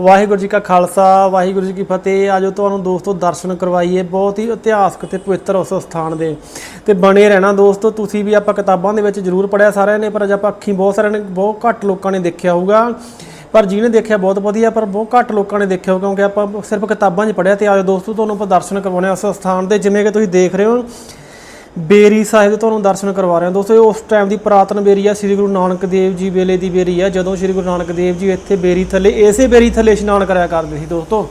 ਵਾਹਿਗੁਰੂ ਜੀ ਕਾ ਖਾਲਸਾ, ਵਾਹਿਗੁਰੂ ਜੀ ਕੀ ਫਤਿਹ। ਆਜੋ ਤੁਹਾਨੂੰ ਦੋਸਤੋ ਦਰਸ਼ਨ ਕਰਵਾਈਏ। ਬਹੁਤ ਹੀ ਇਤਿਹਾਸਕ ਤੇ ਪਵਿੱਤਰ ਉਸ ਸਥਾਨ ਦੇ। ਤੇ ਬਣੇ ਰਹਿਣਾ ਦੋਸਤੋ, ਤੁਸੀਂ ਵੀ ਆਪਾਂ ਕਿਤਾਬਾਂ ਦੇ ਵਿੱਚ ਜ਼ਰੂਰ ਪੜਿਆ ਸਾਰਿਆਂ ਨੇ, ਪਰ ਅੱਜ ਆਪਾਂ ਅੱਖੀਂ ਬਹੁਤ ਸਾਰਿਆਂ ਨੇ, ਬਹੁਤ ਘੱਟ ਲੋਕਾਂ ਨੇ ਦੇਖਿਆ ਹੋਊਗਾ। ਪਰ ਜਿਹਨੇ ਦੇਖਿਆ ਬਹੁਤ ਵਧੀਆ, ਪਰ ਬਹੁਤ ਘੱਟ ਲੋਕਾਂ ਨੇ ਦੇਖਿਆ ਹੋਊ ਕਿਉਂਕਿ ਆਪਾਂ ਸਿਰਫ ਕਿਤਾਬਾਂ 'ਚ ਪੜਿਆ ਤੇ ਆਜੋ ਦੋਸਤੋ, ਤੁਹਾਨੂੰ ਆਪਾਂ ਦਰਸ਼ਨ ਕਰਵਾਉਣੇ ਆ ਉਸ ਸਥਾਨ ਦੇ। ਜਿਵੇਂ ਕਿ ਤੁਸੀਂ ਦੇਖ ਰਹੇ ਹੋ ਬੇਰੀ ਸਾਹਿਬ ਦੇ ਤੁਹਾਨੂੰ ਦਰਸ਼ਨ ਕਰਵਾ ਰਹੇ ਹਾਂ। ਦੋਸਤੋ, ਇਹ ਉਸ ਟਾਈਮ ਦੀ ਪੁਰਾਤਨ ਬੇਰੀ ਆ, ਸ੍ਰੀ ਗੁਰੂ ਨਾਨਕ ਦੇਵ ਜੀ ਵੇਲੇ ਦੀ ਬੇਰੀ ਆ। ਜਦੋਂ ਸ੍ਰੀ ਗੁਰੂ ਨਾਨਕ ਦੇਵ ਜੀ ਇੱਥੇ ਬੇਰੀ ਥੱਲੇ, ਇਸੇ ਬੇਰੀ ਥੱਲੇ ਇਸ਼ਨਾਨ ਕਰਿਆ ਕਰਦੇ ਸੀ ਦੋਸਤੋ।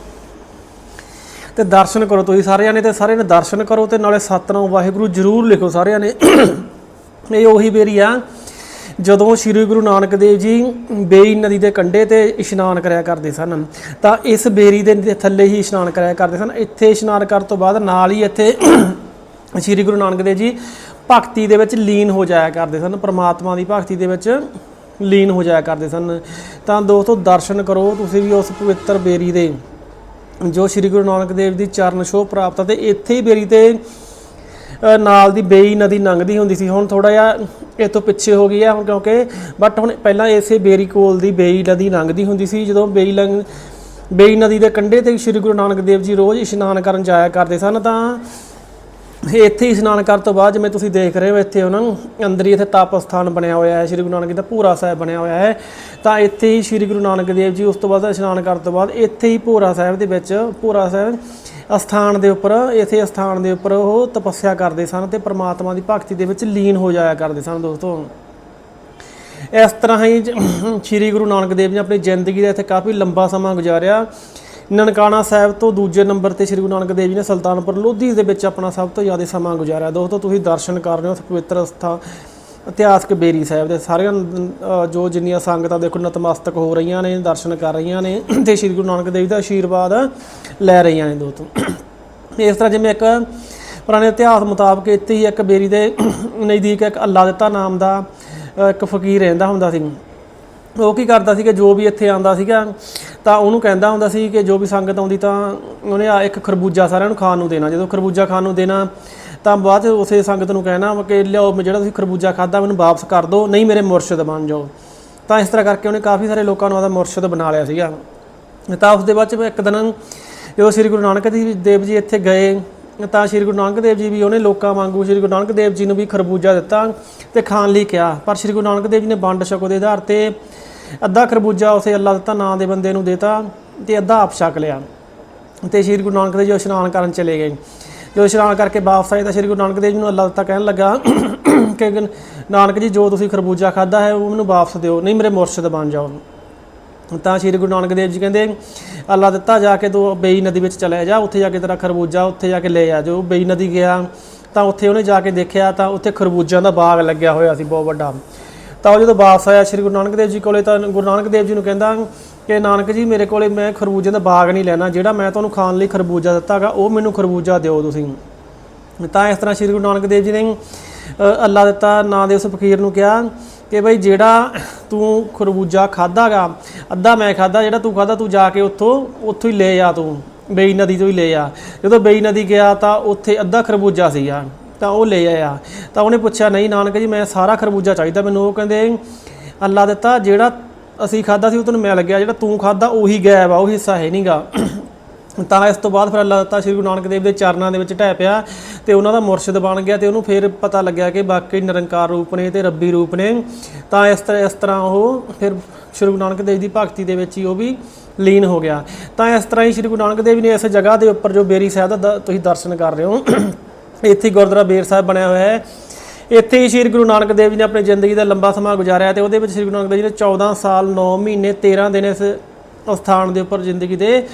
ਤੇ ਦਰਸ਼ਨ ਕਰੋ ਤੁਸੀਂ ਸਾਰਿਆਂ ਨੇ, ਤੇ ਸਾਰਿਆਂ ਨੇ ਦਰਸ਼ਨ ਕਰੋ ਤੇ ਨਾਲੇ ਸਤਨਾਮ ਵਾਹਿਗੁਰੂ ਜਰੂਰ ਲਿਖੋ ਸਾਰਿਆਂ ਨੇ। ਇਹ ਉਹੀ ਬੇਰੀ ਆ, ਜਦੋਂ ਸ੍ਰੀ ਗੁਰੂ ਨਾਨਕ ਦੇਵ ਜੀ ਬੇਈ ਨਦੀ ਦੇ ਕੰਢੇ ਤੇ ਇਸ਼ਨਾਨ ਕਰਿਆ ਕਰਦੇ ਸਨ, ਤਾਂ ਇਸ ਬੇਰੀ ਦੇ ਥੱਲੇ ਹੀ ਇਸ਼ਨਾਨ ਕਰਿਆ ਕਰਦੇ ਸਨ। ਇੱਥੇ ਇਸ਼ਨਾਨ ਕਰਨ ਤੋਂ ਬਾਅਦ ਨਾਲ ਹੀ ਇੱਥੇ ਸ੍ਰੀ ਗੁਰੂ ਨਾਨਕ ਦੇਵ ਜੀ ਭਗਤੀ ਦੇ ਵਿੱਚ ਲੀਨ ਹੋ ਜਾਇਆ ਕਰਦੇ ਸਨ, ਪ੍ਰਮਾਤਮਾ ਦੀ ਭਗਤੀ ਦੇ ਵਿੱਚ ਲੀਨ ਹੋ ਜਾਇਆ ਕਰਦੇ ਸਨ। ਤਾਂ ਦੋਸਤੋ, ਦਰਸ਼ਨ ਕਰੋ, ਤੁਸੀਂ ਵੀ ਉਸ ਪਵਿੱਤਰ ਬੇਰੀ ਦੇ, ਜੋ ਸ੍ਰੀ ਗੁਰੂ ਨਾਨਕ ਦੇਵ ਦੀ ਚਰਨ ਛੋਹ ਪ੍ਰਾਪਤ ਆ, ਤੇ ਇੱਥੇ ਹੀ ਬੇਰੀ ਤੇ ਨਾਲ ਦੀ ਬੇਈ ਨਦੀ ਲੰਘਦੀ ਹੁੰਦੀ ਸੀ। ਹੁਣ ਥੋੜਾ ਜਿਹਾ ਇਹ ਤੋਂ ਪਿੱਛੇ ਹੋ ਗਈ ਹੈ ਹੁਣ, ਕਿਉਂਕਿ ਬਟ ਹੁਣ ਪਹਿਲਾਂ ਇਸੇ ਬੇਰੀ ਕੋਲ ਦੀ ਬੇਈ ਨਦੀ ਲੰਘਦੀ ਹੁੰਦੀ ਸੀ, ਜਦੋਂ ਬੇਈ ਲੰਘ, ਬੇਈ ਨਦੀ ਦੇ ਕੰਢੇ ਤੇ ਸ੍ਰੀ ਗੁਰੂ ਨਾਨਕ ਦੇਵ ਜੀ ਰੋਜ਼ ਇਸ਼ਨਾਨ ਕਰਨ ਜਾਇਆ ਕਰਦੇ ਸਨ, ਤਾਂ ਇੱਥੇ ਹੀ ਇਸ਼ਨਾਨ ਕਰਨ ਤੋਂ ਬਾਅਦ ਜਿਵੇਂ ਤੁਸੀਂ ਦੇਖ ਰਹੇ ਹੋ ਇੱਥੇ ਉਹਨਾਂ ਨੂੰ ਅੰਦਰ ਹੀ ਇੱਥੇ ਤਪ ਸਥਾਨ ਬਣਿਆ ਹੋਇਆ ਹੈ, ਸ੍ਰੀ ਗੁਰੂ ਨਾਨਕ ਦੇਵ ਦਾ ਭੂਰਾ ਸਾਹਿਬ ਬਣਿਆ ਹੋਇਆ ਹੈ। ਤਾਂ ਇੱਥੇ ਹੀ ਸ੍ਰੀ ਗੁਰੂ ਨਾਨਕ ਦੇਵ ਜੀ ਉਸ ਤੋਂ ਬਾਅਦ ਇਸ਼ਨਾਨ ਕਰਨ ਤੋਂ ਬਾਅਦ ਇੱਥੇ ਹੀ ਭੂਰਾ ਸਾਹਿਬ ਦੇ ਵਿੱਚ, ਭੂਰਾ ਸਾਹਿਬ ਅਸਥਾਨ ਦੇ ਉੱਪਰ, ਇਥੇ ਅਸਥਾਨ ਦੇ ਉੱਪਰ ਉਹ ਤਪੱਸਿਆ ਕਰਦੇ ਸਨ ਤੇ ਪ੍ਰਮਾਤਮਾ ਦੀ ਭਗਤੀ ਦੇ ਵਿੱਚ ਲੀਨ ਹੋ ਜਾਇਆ ਕਰਦੇ ਸਨ ਦੋਸਤੋ। ਇਸ ਤਰ੍ਹਾਂ ਹੀ ਜ- ਸ੍ਰੀ ਗੁਰੂ ਨਾਨਕ ਦੇਵ ਜੀ ਨੇ ਆਪਣੀ ਜ਼ਿੰਦਗੀ ਦਾ ਇੱਥੇ ਕਾਫੀ ਲੰਬਾ ਸਮਾਂ ਗੁਜ਼ਾਰਿਆ। ਨਨਕਾਣਾ ਸਾਹਿਬ ਤੋਂ ਦੂਜੇ ਨੰਬਰ ਤੇ ਸ੍ਰੀ ਗੁਰੂ ਨਾਨਕ ਦੇਵ ਜੀ ਨੇ ਸੁਲਤਾਨਪੁਰ ਲੋਧੀ ਦੇ ਵਿੱਚ ਆਪਣਾ ਸਭ ਤੋਂ ਜ਼ਿਆਦਾ ਸਮਾਂ ਗੁਜ਼ਾਰਿਆ। ਦੋਸਤੋ, ਤੁਸੀਂ ਦਰਸ਼ਨ ਕਰ ਰਹੇ ਹੋ ਉਸ ਪਵਿੱਤਰ ਸਥਾਨ ਇਤਿਹਾਸਕ ਬੇਰੀ ਸਾਹਿਬ ਦੇ। ਸਾਰੀਆਂ ਜੋ ਜਿੰਨੀਆਂ ਸੰਗਤਾਂ ਦੇਖੋ, ਨਤਮਸਤਕ ਹੋ ਰਹੀਆਂ ਨੇ, ਦਰਸ਼ਨ ਕਰ ਰਹੀਆਂ ਨੇ ਤੇ ਸ੍ਰੀ ਗੁਰੂ ਨਾਨਕ ਦੇਵ ਦਾ ਆਸ਼ੀਰਵਾਦ ਲੈ ਰਹੀਆਂ ਨੇ ਦੋਸਤੋ। ਇਸ ਤਰ੍ਹਾਂ ਜਿਵੇਂ ਇੱਕ ਪੁਰਾਣੇ ਇਤਿਹਾਸ ਮੁਤਾਬਕ ਇੱਥੇ ਹੀ ਇੱਕ ਬੇਰੀ ਦੇ ਨਜ਼ਦੀਕ ਇੱਕ ਅੱਲਾ ਦਿੱਤਾ ਨਾਮ ਦਾ ਇੱਕ ਫਕੀਰ ਰਹਿੰਦਾ ਹੁੰਦਾ ਸੀ। ਉਹ ਕੀ ਕਰਦਾ ਸੀ ਕਿ ਜੋ ਵੀ ਇੱਥੇ ਆਂਦਾ ਸੀਗਾ, ਤਾਂ ਉਹਨੂੰ ਕਹਿੰਦਾ ਹੁੰਦਾ ਸੀ ਕਿ ਜੋ ਵੀ ਸੰਗਤ ਆਉਂਦੀ ਤਾਂ ਉਹਨੇ ਆ ਇੱਕ ਖਰਬੂਜਾ ਸਾਰਿਆਂ ਨੂੰ ਖਾਣ ਨੂੰ ਦੇਣਾ। ਜਦੋਂ ਖਰਬੂਜਾ ਖਾਣ ਨੂੰ ਦੇਣਾ, ਤਾਂ ਬਾਅਦ 'ਚ ਉਸੇ ਸੰਗਤ ਨੂੰ ਕਹਿਣਾ ਕਿ ਲਿਆਓ, ਜਿਹੜਾ ਤੁਸੀਂ ਖਰਬੂਜਾ ਖਾਦਾ ਮੈਨੂੰ ਵਾਪਸ ਕਰ ਦਿਓ, ਨਹੀਂ ਮੇਰੇ ਮੁਰਸ਼ਿਦ ਬਣ ਜਾਓ। ਤਾਂ ਇਸ ਤਰ੍ਹਾਂ ਕਰਕੇ ਉਹਨੇ ਕਾਫੀ ਸਾਰੇ ਲੋਕਾਂ ਨੂੰ ਆਦਾ ਮੁਰਸ਼ਿਦ ਬਣਾ ਲਿਆ ਸੀਗਾ। ਤਾਂ ਉਸ ਦੇ ਬਾਅਦ ਚ ਇੱਕ ਦਿਨ ਜਦੋਂ ਸ੍ਰੀ ਗੁਰੂ ਨਾਨਕ ਦੇਵ ਜੀ ਇੱਥੇ ਗਏ। ਤਾਂ ਸ੍ਰੀ ਗੁਰੂ ਨਾਨਕ ਦੇਵ ਜੀ ਵੀ ਉਹਨੇ ਲੋਕਾਂ ਵਾਂਗੂ ਸ੍ਰੀ ਗੁਰੂ ਨਾਨਕ ਦੇਵ ਜੀ ਨੂੰ ਵੀ ਖਰਬੂਜਾ ਦਿੱਤਾ ਤੇ ਖਾਣ ਲਈ ਕਿਹਾ। ਪਰ ਸ੍ਰੀ ਗੁਰੂ ਨਾਨਕ ਦੇਵ ਜੀ ਨੇ ਵੰਡ ਛਕੋ ਦੇ ਆਧਾਰ ਤੇ ਅੱਧਾ ਖਰਬੂਜਾ ਉਸੇ ਅੱਲਾ ਦਿੱਤਾ, ਨਾਂ ਦੇ ਬੰਦੇ ਨੂੰ ਦਿੱਤਾ ਤੇ ਅੱਧਾ ਆਪ ਛਕ ਲਿਆ। ਤੇ ਸ੍ਰੀ ਗੁਰੂ ਨਾਨਕ ਦੇਵ ਜੀ ਇਸ਼ਨਾਨ ਕਰਨ ਚਲੇ ਗਏ। ਜਦੋਂ ਇਸ਼ਨਾਨ ਕਰਕੇ ਵਾਪਸ ਆਏ ਤਾਂ ਸ੍ਰੀ ਗੁਰੂ ਨਾਨਕ ਦੇਵ ਜੀ ਨੂੰ ਅੱਲਾ ਦਿੱਤਾ ਕਹਿਣ ਲੱਗਾ ਕਿ ਨਾਨਕ ਜੀ, ਜੋ ਤੁਸੀਂ ਖਰਬੂਜਾ ਖਾਦਾ ਹੈ, ਉਹ ਮੈਨੂੰ ਵਾਪਸ ਦਿਓ, ਨਹੀਂ ਮੇਰੇ ਮੁਰਸ਼ਿਦ ਬਣ ਜਾਓ। ਤਾਂ ਸ੍ਰੀ ਗੁਰੂ ਨਾਨਕ ਦੇਵ ਜੀ ਕਹਿੰਦੇ, ਅੱਲਾ ਦਿੱਤਾ ਜਾ ਕੇ ਤੂੰ ਬੇਈ ਨਦੀ ਵਿੱਚ ਚਲੇ ਜਾ, ਉੱਥੇ ਜਾ ਕੇ ਤੇਰਾ ਖਰਬੂਜਾ, ਉੱਥੇ ਜਾ ਕੇ ਲੈ ਆ ਜੋ ਬੇਈ ਨਦੀ ਗਿਆ, ਤਾਂ ਉੱਥੇ ਉਹਨੇ ਜਾ ਕੇ ਦੇਖਿਆ, ਤਾਂ ਉੱਥੇ ਖਰਬੂਜਿਆਂ ਦਾ ਬਾਗ ਲੱਗਿਆ ਹੋਇਆ ਸੀ, ਬਹੁਤ ਵੱਡਾ। ਤਾਂ ਉਹ ਜਦੋਂ ਵਾਪਸ ਆਇਆ ਸ੍ਰੀ ਗੁਰੂ ਨਾਨਕ ਦੇਵ ਜੀ ਕੋਲੇ, ਤਾਂ ਗੁਰੂ ਨਾਨਕ ਦੇਵ ਜੀ ਨੂੰ ਕਹਿੰਦਾ ਕਿ, ਨਾਨਕ ਜੀ, ਮੇਰੇ ਕੋਲੇ ਮੈਂ ਖਰਬੂਜਿਆਂ ਦਾ ਬਾਗ ਨਹੀਂ ਲੈਣਾ, ਜਿਹੜਾ ਮੈਂ ਤੁਹਾਨੂੰ ਖਾਣ ਲਈ ਖਰਬੂਜਾ ਦਿੱਤਾਗਾ, ਉਹ ਮੈਨੂੰ ਖਰਬੂਜਾ ਦਿਓ ਤੁਸੀਂ। ਤਾਂ ਇਸ ਤਰ੍ਹਾਂ ਸ੍ਰੀ ਗੁਰੂ ਨਾਨਕ ਦੇਵ ਜੀ ਨੇ ਅੱਲਾ ਦਿੱਤਾ, ਨਾਂ ਦੇ ਉਸ ਫਕੀਰ ਨੂੰ ਕਿਹਾ ਕਿ ਬਈ ਜਿਹੜਾ ਤੂੰ ਖਰਬੂਜਾ ਖਾਦਾਗਾ ਅੱਧਾ ਮੈਂ ਖਾਦਾ ਜਿਹੜਾ ਤੂੰ ਖਾਦਾ ਤੂੰ ਜਾ ਕੇ ਉੱਥੋਂ ਉੱਥੋਂ ਹੀ ਲੈ ਆ ਤੂੰ, ਬੇਈ ਨਦੀ ਤੋਂ ਹੀ ਲੈ ਆ। ਜਦੋਂ ਬੇਈ ਨਦੀ ਗਿਆ ਤਾਂ ਉੱਥੇ ਅੱਧਾ ਖਰਬੂਜਾ ਸੀਗਾ, ਤਾਂ ਉਹ ਲੈ ਆਇਆ। ਤਾਂ ਉਹਨੇ ਪੁੱਛਿਆ, ਨਹੀਂ ਨਾਨਕ ਜੀ, ਮੈਂ ਸਾਰਾ ਖਰਬੂਜਾ ਚਾਹੀਦਾ ਮੈਨੂੰ। ਉਹ ਕਹਿੰਦੇ, ਅੱਲਾ ਦਿੱਤਾ, ਜਿਹੜਾ ਅਸੀਂ ਖਾਦਾ ਸੀ, ਉਹ ਤੈਨੂੰ ਮਿਲ ਗਿਆ, ਜਿਹੜਾ ਤੂੰ ਖਾਦਾ ਉਹੀ ਗਾਇਬ ਆ, ਉਹ ਹਿੱਸਾ ਹੈ ਨਹੀਂਗਾ ਤਾਂ ਇਸ ਤੋਂ ਬਾਅਦ ਫਿਰ ਅੱਲਾ ਦਿੱਤਾ ਸ੍ਰੀ ਗੁਰੂ ਨਾਨਕ ਦੇਵ ਦੇ ਚਰਨਾਂ ਦੇ ਵਿੱਚ ਢਹਿ ਪਿਆ ਤੇ ਉਹਨਾਂ ਦਾ ਮੁਰਸ਼ਿਦ ਬਣ ਗਿਆ ਤੇ ਉਹਨੂੰ ਫਿਰ ਪਤਾ ਲੱਗਿਆ ਕਿ ਬਾਕੀ ਨਿਰੰਕਾਰ ਰੂਪ ਨੇ ਤੇ ਰੱਬੀ ਰੂਪ ਨੇ। ਤਾਂ ਇਸ ਤਰ੍ਹਾਂ ਇਸ ਤਰ੍ਹਾਂ ਉਹ ਫਿਰ ਸ੍ਰੀ ਗੁਰੂ ਨਾਨਕ ਦੇਵ ਦੀ ਭਗਤੀ ਦੇ ਵਿੱਚ ਹੀ ਉਹ ਵੀ ਲੀਨ ਹੋ ਗਿਆ। ਤਾਂ ਇਸ ਤਰ੍ਹਾਂ ਹੀ ਸ੍ਰੀ ਗੁਰੂ ਨਾਨਕ ਦੇਵ ਨੇ ਇਸ ਜਗ੍ਹਾ ਦੇ ਉੱਪਰ ਜੋ ਬੇਰੀ ਸਾਹਿਬ ਦਾ ਦ- ਤੁਸੀਂ ਦਰਸ਼ਨ ਕਰ ਰਹੇ ਹੋ, ਇੱਥੇ ਗੁਰਦੁਆਰਾ ਬੇਰ ਸਾਹਿਬ ਬਣਿਆ ਹੋਇਆ ਹੈ। ਇੱਥੇ ਹੀ ਸ੍ਰੀ ਗੁਰੂ ਨਾਨਕ ਦੇਵ ਜੀ ਨੇ ਆਪਣੀ ਜ਼ਿੰਦਗੀ ਦਾ ਲੰਬਾ ਸਮਾਂ ਗੁਜ਼ਾਰਿਆ ਤੇ ਉਹਦੇ ਵਿੱਚ ਸ੍ਰੀ ਗੁਰੂ ਨਾਨਕ ਦੇਵ ਜੀ ਨੇ 14 ਸਾਲ 9 ਮਹੀਨੇ 13 ਦਿਨ ਇਸ ਸਥਾਨ ਦੇ ਉੱਪਰ ਜ਼ਿੰਦਗੀ ਦੇ